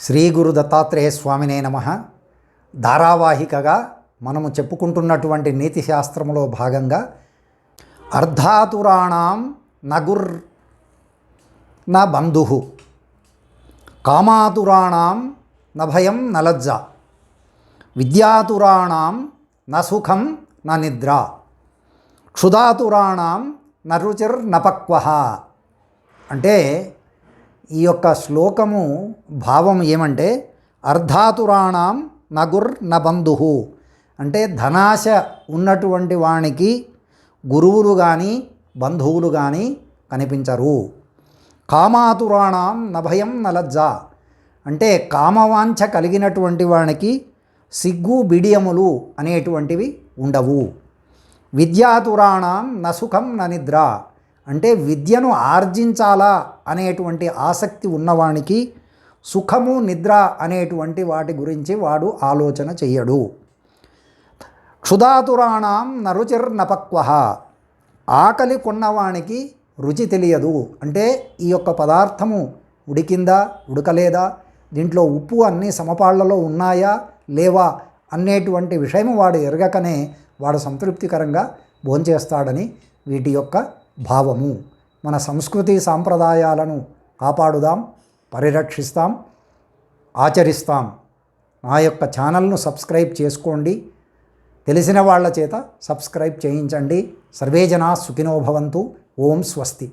శ్రీ గురు దత్తాత్రేయ స్వామినే నమ. ధారావాహికగా మనము చెప్పుకుంటున్నటువంటి నీతి శాస్త్రములో భాగంగా అర్ధాతురాణం నగుర్ న బంధు కామాతురాణం న భయం నలజ్జ విద్యాతురాణం న సుఖం న నిద్ర క్షుధాతురాణం న రుచిర్ నపక్వ అంటే ఈ యొక్క శ్లోకము భావం ఏమంటే అర్ధాతురాణం నగుర్ న బంధు. అంటే ధనాశ ఉన్నటువంటి వానికి గురువులు కానీ బంధువులు కానీ కనిపించరు. కామాతురాణం నభయం నలజ్జ అంటే కామవాంఛ కలిగినటువంటి వానికి సిగ్గు బిడియములు అనేటువంటివి ఉండవు. విద్యాతురాణం నసుఖం న నిద్ర. అంటే విద్యను ఆర్జించాలా అనేటువంటి ఆసక్తి ఉన్నవానికి సుఖము నిద్ర అనేటువంటి వాటి గురించి వాడు ఆలోచన చెయ్యడు. క్షుధాతురాణం నరుచిర్నపక్వ. ఆకలి కొన్నవానికి రుచి తెలియదు. అంటే ఈ యొక్క పదార్థము ఉడికిందా ఉడకలేదా దీంట్లో ఉప్పు అన్ని సమపాళ్ళలో ఉన్నాయా లేవా అనేటువంటి విషయం వాడు ఎరగకనే వాడు సంతృప్తికరంగా భోంచేస్తాడని వీటి యొక్క భావము. మన సంస్కృతి సాంప్రదాయాలను కాపాడుదాం పరిరక్షిస్తాం ఆచరిస్తాం. నా యొక్క ఛానల్ను సబ్స్క్రైబ్ చేసుకోండి. తెలిసిన వాళ్ళ చేత సబ్స్క్రైబ్ చేయించండి. సర్వే జనా సుఖినో భవంతు. ఓం స్వస్తి.